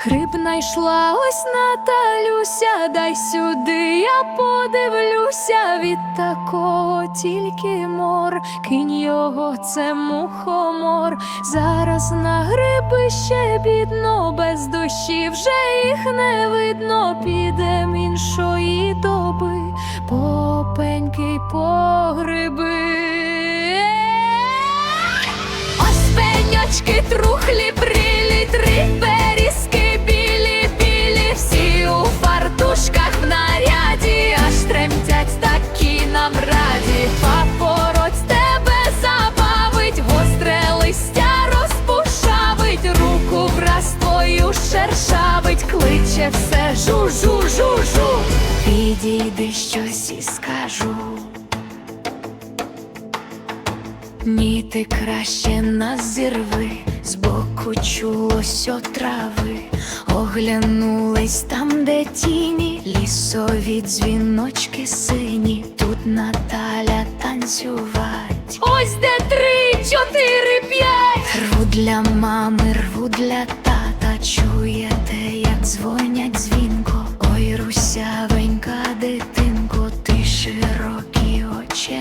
Гриб найшла ось Наталюся, дай сюди, я подивлюся від такого тільки мор, кинь його, це мухомор. Зараз на гриби ще бідно, без дощі вже їх не видно, підем іншої доби, попеньки по гриби. Ось пеньочки, трухлі, шершавить, кличе все жу-жу-жу-жу. Підійди щось і скажу. Ні, ти краще нас зірви, збоку чулось отрави, оглянулись там, де тіні, лісові дзвіночки сині, тут Наталя танцювать. Ось де три, чотири, п'ять. Рву для мами, рву для Чуєте, як дзвонять дзвінко. Ой, русявенька дитинко, ти широкі очі